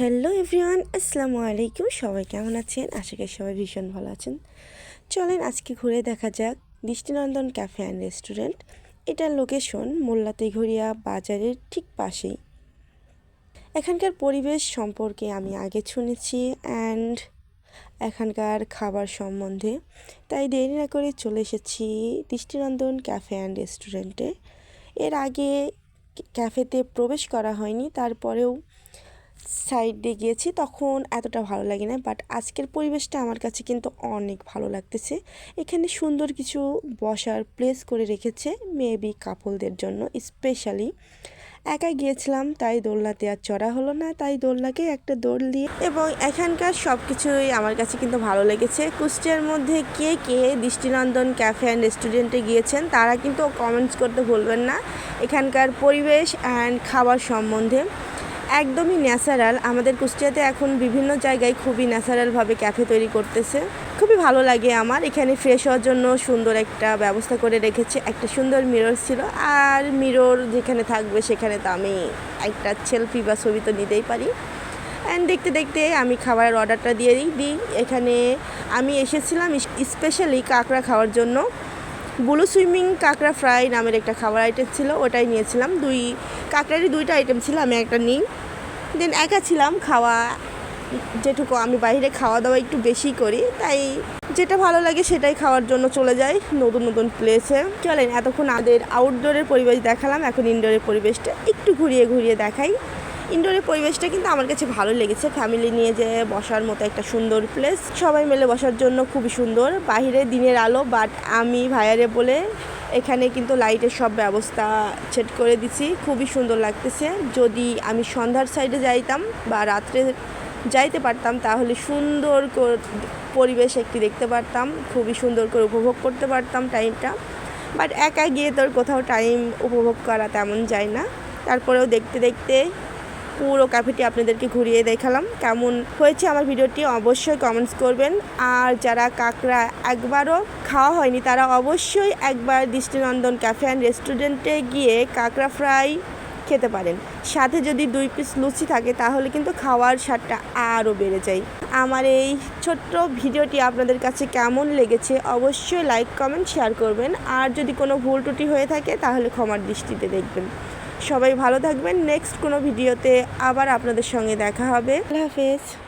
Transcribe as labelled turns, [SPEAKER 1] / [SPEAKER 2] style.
[SPEAKER 1] Hello everyone, আসসালামু আলাইকুম। সবাই কেমন আছেন? আশা করি সবাই ভীষণ ভালো আছেন। চলেন আজকে ঘুরে দেখা যাক দৃষ্টিনন্দন ক্যাফে অ্যান্ড রেস্টুরেন্ট। এটার লোকেশন মোল্লাতে ঘড়িয়া বাজারের ঠিক পাশেই। এখানকার পরিবেশ সম্পর্কে আমি আগে শুনেছি অ্যান্ড এখানকার খাবার সম্বন্ধে। তাই দেরি না করে চলে এসেছি দৃষ্টিনন্দন ক্যাফে অ্যান্ড রেস্টুরেন্টে। এর আগে ক্যাফেতে প্রবেশ করা হয়নি, তারপরেও সাইড গিয়েছি, তখন এতটা ভালো লাগে না বাট আজকের পরিবেশটা আমার কাছে কিন্তু অনেক ভালো লাগতেছে। এখানে সুন্দর কিছু বসার প্লেস করে রেখেছে মেবি কাপলদের জন্য স্পেশালি একাই গিয়েছিলাম, তাই দোলনাতে আর চড়া হলো না, তাই দোলনাকে একটা দৌড় দিয়ে, এবং এখানকার সব কিছুই আমার কাছে কিন্তু ভালো লেগেছে। কুষ্টিয়ার মধ্যে কে কে দৃষ্টিনন্দন ক্যাফে অ্যান্ড রেস্টুরেন্টে গিয়েছেন, তারা কিন্তু কমেন্টস করতে ভুলবেন না। এখানকার পরিবেশ অ্যান্ড খাবার সম্বন্ধে। একদমই ন্যাচারাল। আমাদের কুষ্টিয়াতে এখন বিভিন্ন জায়গায় খুবই ন্যাচারালভাবে ক্যাফে তৈরি করতেছে। খুবই ভালো লাগে আমার। এখানে ফ্রেশ হওয়ার জন্য সুন্দর একটা ব্যবস্থা করে রেখেছে। একটা সুন্দর মিরর ছিল। আর মিরর যেখানে থাকবে সেখানে তো আমি একটা সেলফি বা ছবি তো নিতেই পারি। অ্যান্ড দেখতে দেখতে আমি খাবারের অর্ডারটা দিয়ে দিই এখানে আমি এসেছিলাম স্পেশালি কাঁকড়া খাওয়ার জন্য। ব্লু সুইমিং কাঁকড়া ফ্রাই নামের একটা খাবার আইটেম ছিল, ওটাই নিয়েছিলাম। দুই, কাঁকড়ারই দুইটা আইটেম ছিল, আমি একটা নিই। দেন একা ছিলাম, খাওয়া, যেটুকু আমি বাইরে খাওয়া দাওয়া একটু বেশি করি, তাই যেটা ভালো লাগে সেটাই খাওয়ার জন্য চলে যাই নতুন নতুন প্লেসে চলেন, এতক্ষণ আমাদের আউটডোরের পরিবেশ দেখালাম, এখন ইনডোরের পরিবেশটা একটু ঘুরিয়ে ঘুরিয়ে দেখাই। ইনডোরের পরিবেশটা কিন্তু আমার কাছে ভালো লেগেছে। ফ্যামিলি নিয়ে যে বসার মতো একটা সুন্দর প্লেস সবাই মিলে বসার জন্য খুবই সুন্দর। বাইরে দিনের আলো বাট আমি ভাইয়ারে বলে এখানে কিন্তু লাইটের সব ব্যবস্থা সেট করে দিছি। খুবই সুন্দর লাগতেছে। যদি আমি সন্ধ্যার সাইডে যাইতাম বা রাত্রে যাইতে পারতাম, তাহলে সুন্দর পরিবেশ একটি দেখতে পারতাম। খুবই সুন্দর করে উপভোগ করতে পারতাম টাইমটা বাট একা গিয়ে তোর কোথাও টাইম উপভোগ করা তেমন যায় না। তারপরেও দেখতে দেখতে পুরো ক্যাফেটি আপনাদেরকে ঘুরিয়ে দেখালাম। কেমন হয়েছে আমার ভিডিওটি অবশ্যই কমেন্টস করবেন। আর যারা কাঁকড়া একবারও খাওয়া হয়নি, তারা অবশ্যই একবার দৃষ্টিনন্দন ক্যাফে অ্যান্ড রেস্টুরেন্টে গিয়ে কাঁকড়া ফ্রাই খেতে পারেন। সাথে যদি দুই পিস লুচি থাকে, তাহলে কিন্তু খাওয়ার স্বাদটা আরও বেড়ে যায়। আমার এই ছোট্ট ভিডিওটি আপনাদের কাছে কেমন লেগেছে, অবশ্যই লাইক কমেন্ট শেয়ার করবেন। আর যদি কোনো ভুল টুটি হয়ে থাকে, তাহলে ক্ষমার দৃষ্টিতে দেখবেন। সবাই ভালো থাকবেন। নেক্সট কোনো ভিডিওতে আবার আপনাদের সঙ্গে দেখা হবে। আল্লাহ হাফেজ।